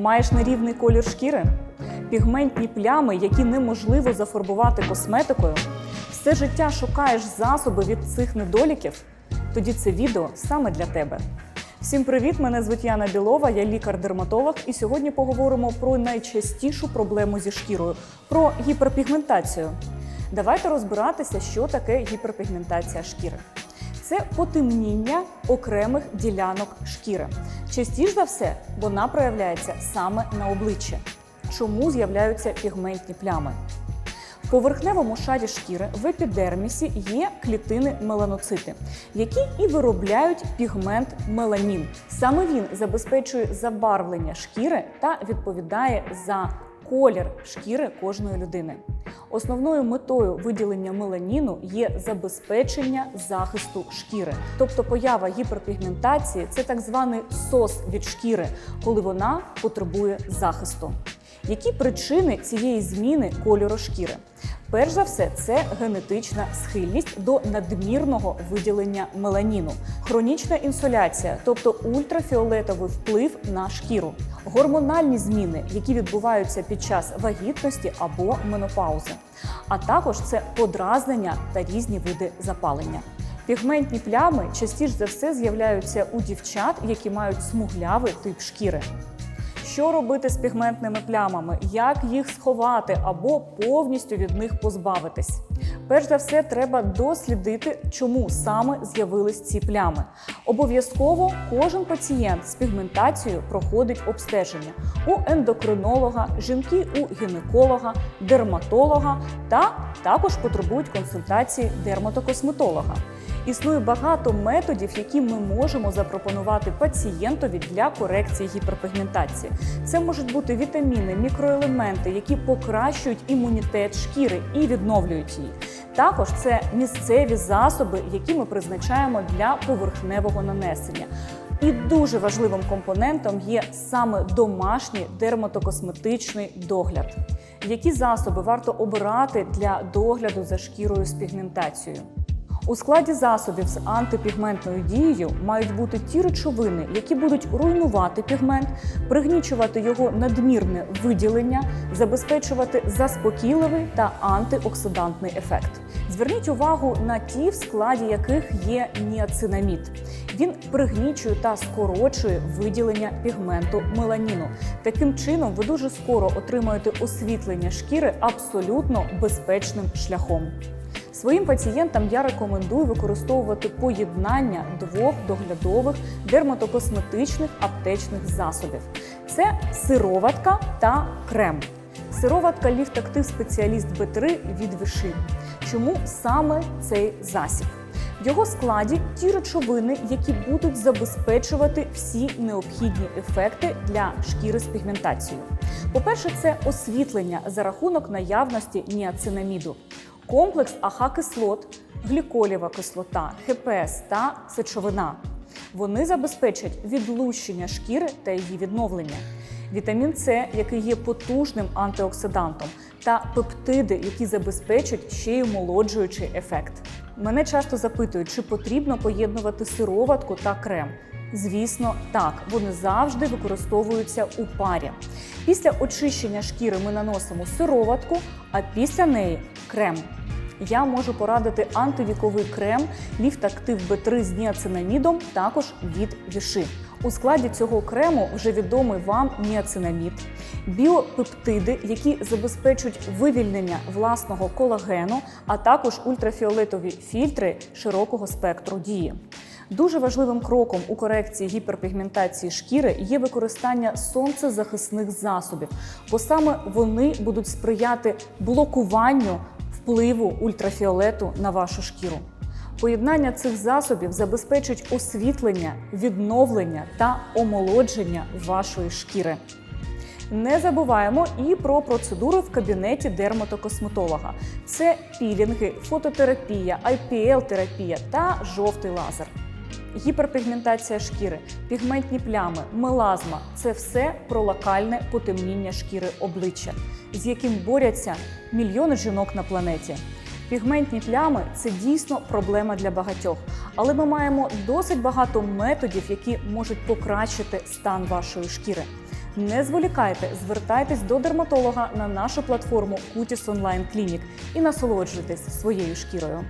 Маєш нерівний колір шкіри? Пігментні плями, які неможливо зафарбувати косметикою? Все життя шукаєш засоби від цих недоліків? Тоді це відео саме для тебе. Всім привіт! Мене звуть Яна Білова, я лікар-дерматолог, і сьогодні поговоримо про найчастішу проблему зі шкірою про гіперпігментацію. Давайте розбиратися, що таке гіперпігментація шкіри. Це потемніння окремих ділянок шкіри. Частіше за все вона проявляється саме на обличчі. Чому з'являються пігментні плями? В поверхневому шарі шкіри в епідермісі є клітини меланоцити, які і виробляють пігмент меланін. Саме він забезпечує забарвлення шкіри та відповідає за колір шкіри кожної людини. Основною метою виділення меланіну є забезпечення захисту шкіри, тобто поява гіперпігментації це так званий сос від шкіри, коли вона потребує захисту. Які причини цієї зміни кольору шкіри? Перш за все, це генетична схильність до надмірного виділення меланіну, хронічна інсоляція, тобто ультрафіолетовий вплив на шкіру, гормональні зміни, які відбуваються під час вагітності або менопаузи, а також це подразнення та різні види запалення. Пігментні плями частіше за все з'являються у дівчат, які мають смуглявий тип шкіри. Що робити з пігментними плямами, як їх сховати або повністю від них позбавитись? Перш за все, треба дослідити, чому саме з'явились ці плями. Обов'язково кожен пацієнт з пігментацією проходить обстеження у ендокринолога, жінки у гінеколога, дерматолога та також потребують консультації дерматокосметолога. Існує багато методів, які ми можемо запропонувати пацієнтові для корекції гіперпігментації. Це можуть бути вітаміни, мікроелементи, які покращують імунітет шкіри і відновлюють її. Також це місцеві засоби, які ми призначаємо для поверхневого нанесення. І дуже важливим компонентом є саме домашній дерматокосметичний догляд. Які засоби варто обирати для догляду за шкірою з пігментацією? У складі засобів з антипігментною дією мають бути ті речовини, які будуть руйнувати пігмент, пригнічувати його надмірне виділення, забезпечувати заспокійливий та антиоксидантний ефект. Зверніть увагу на ті, в складі яких є ніацинамід. Він пригнічує та скорочує виділення пігменту меланіну. Таким чином, ви дуже скоро отримаєте освітлення шкіри абсолютно безпечним шляхом. Своїм пацієнтам я рекомендую використовувати поєднання двох доглядових дерматокосметичних аптечних засобів: це сироватка та крем. Сироватка ліфтактив спеціаліст Б3 від Виши. Чому саме цей засіб? В його складі ті речовини, які будуть забезпечувати всі необхідні ефекти для шкіри з пігментацією. По-перше, це освітлення за рахунок наявності ніацинаміду комплекс АХ-кислот, гліколєва кислота, ХПС та сечовина. Вони забезпечать відлущення шкіри та її відновлення. Вітамін С, який є потужним антиоксидантом, та пептиди, які забезпечать ще й омолоджуючий ефект. Мене часто запитують, чи потрібно поєднувати сироватку та крем. Звісно, так, вони завжди використовуються у парі. Після очищення шкіри ми наносимо сироватку, а після неї крем. Я можу порадити антивіковий крем Ліфтактив Б3 з ніацинамідом, також від Віши. У складі цього крему вже відомий вам ніацинамід, біопептиди, які забезпечують вивільнення власного колагену, а також ультрафіолетові фільтри широкого спектру дії. Дуже важливим кроком у корекції гіперпігментації шкіри є використання сонцезахисних засобів, бо саме вони будуть сприяти блокуванню впливу ультрафіолету на вашу шкіру. Поєднання цих засобів забезпечить освітлення, відновлення та омолодження вашої шкіри. Не забуваємо і про процедури в кабінеті дерматокосметолога: це пілінги, фототерапія, IPL-терапія та жовтий лазер. Гіперпігментація шкіри, пігментні плями, мелазма це все про локальне потемніння шкіри обличчя, з яким борються мільйони жінок на планеті. Пігментні плями це дійсно проблема для багатьох, але ми маємо досить багато методів, які можуть покращити стан вашої шкіри. Не зволікайте, звертайтесь до дерматолога на нашу платформу Cutis Online Clinic і насолоджуйтесь своєю шкірою.